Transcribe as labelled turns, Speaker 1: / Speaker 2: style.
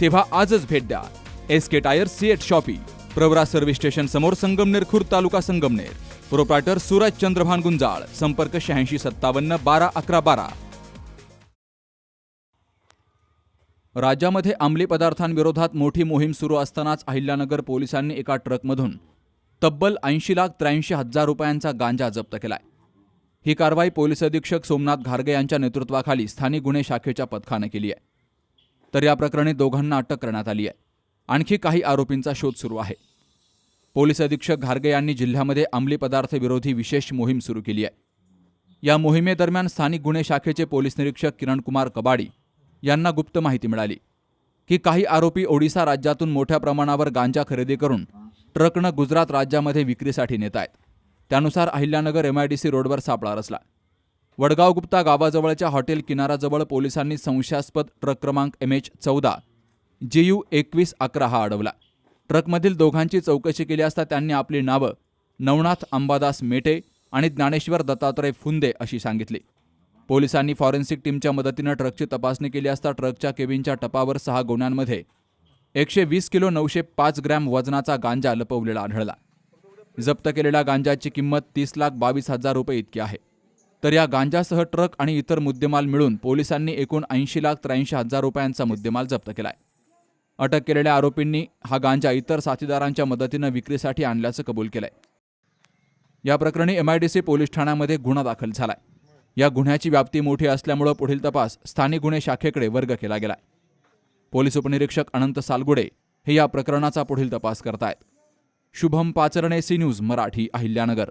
Speaker 1: तेव्हा आजच भेट द्या. S K tyre CEAT shoppe Pravara service station समोर संगमनेर खुर्द तालुका संगमनेर. प्रोप्रायटर सूरज चंद्रभान गुंजाळ संपर्क शहाऐंशी सत्तावन्न बारा अकरा बारा. राज्यामध्ये अंमली पदार्थांविरोधात मोठी मोहीम सुरू असतानाच अहिल्यानगर पोलिसांनी एका ट्रकमधून तब्बल ऐंशी लाख त्र्याऐंशी हजार रुपयांचा गांजा जप्त केलाय. ही कारवाई पोलीस अधीक्षक सोमनाथ घारगे यांच्या नेतृत्वाखाली स्थानिक गुन्हे शाखेच्या पथकानं केली आहे. तर या प्रकरणी दोघांना अटक करण्यात आली आहे. आणखी काही आरोपींचा शोध सुरू आहे. पोलीस अधीक्षक घारगे यांनी जिल्ह्यामध्ये अंमली पदार्थ विरोधी विशेष मोहीम सुरू केली आहे. या मोहिमेदरम्यान स्थानिक गुन्हे शाखेचे पोलीस निरीक्षक किरणकुमार कबाडी यांना गुप्त माहिती मिळाली की काही आरोपी ओडिसा राज्यातून मोठ्या प्रमाणावर गांजा खरेदी करून ट्रकनं गुजरात राज्यामध्ये विक्रीसाठी नेत आहेत. त्यानुसार अहिल्यानगर एमआयडीसी रोडवर सापळा रचला. वडगाव गुप्ता गावाजवळच्या हॉटेल किनाराजवळ पोलिसांनी संशयास्पद ट्रक क्रमांक एम एच चौदा जे यू एकवीस अकरा हा अडवला. ट्रकमधील दोघांची चौकशी केली असता त्यांनी आपली नावं नवनाथ अंबादास मेटे आणि ज्ञानेश्वर दत्तात्रय फुंदे अशी सांगितली. पोलिसांनी फॉरेन्सिक टीमच्या मदतीनं ट्रकची तपासणी केली असता ट्रकच्या केबिनच्या टपावर सहा गोण्यांमध्ये एकशे वीस किलो नऊशे पाच ग्रॅम वजनाचा गांजा लपवलेला आढळला. जप्त केलेल्या गांजाची किंमत तीस लाख बावीस हजार रुपये इतकी आहे. तर या गांजासह ट्रक आणि इतर मुद्देमाल मिळून पोलिसांनी एकूण ऐंशी लाख त्र्याऐंशी हजार रुपयांचा मुद्देमाल जप्त केलाय. अटक केलेल्या आरोपींनी हा गांजा इतर साथीदारांच्या मदतीनं विक्रीसाठी आणल्याचं कबूल केलंय. या प्रकरणी एमआयडीसी पोलीस ठाण्यामध्ये गुन्हा दाखल झालाय. या गुन्ह्याची व्याप्ती मोठी असल्यामुळं पुढील तपास स्थानिक गुन्हे शाखेकडे वर्ग केला गेलाय. पोलीस उपनिरीक्षक अनंत सालगुडे हे या प्रकरणाचा पुढील तपास करतायत. Shubham Pacharne C news Marathi Ahilyanagar.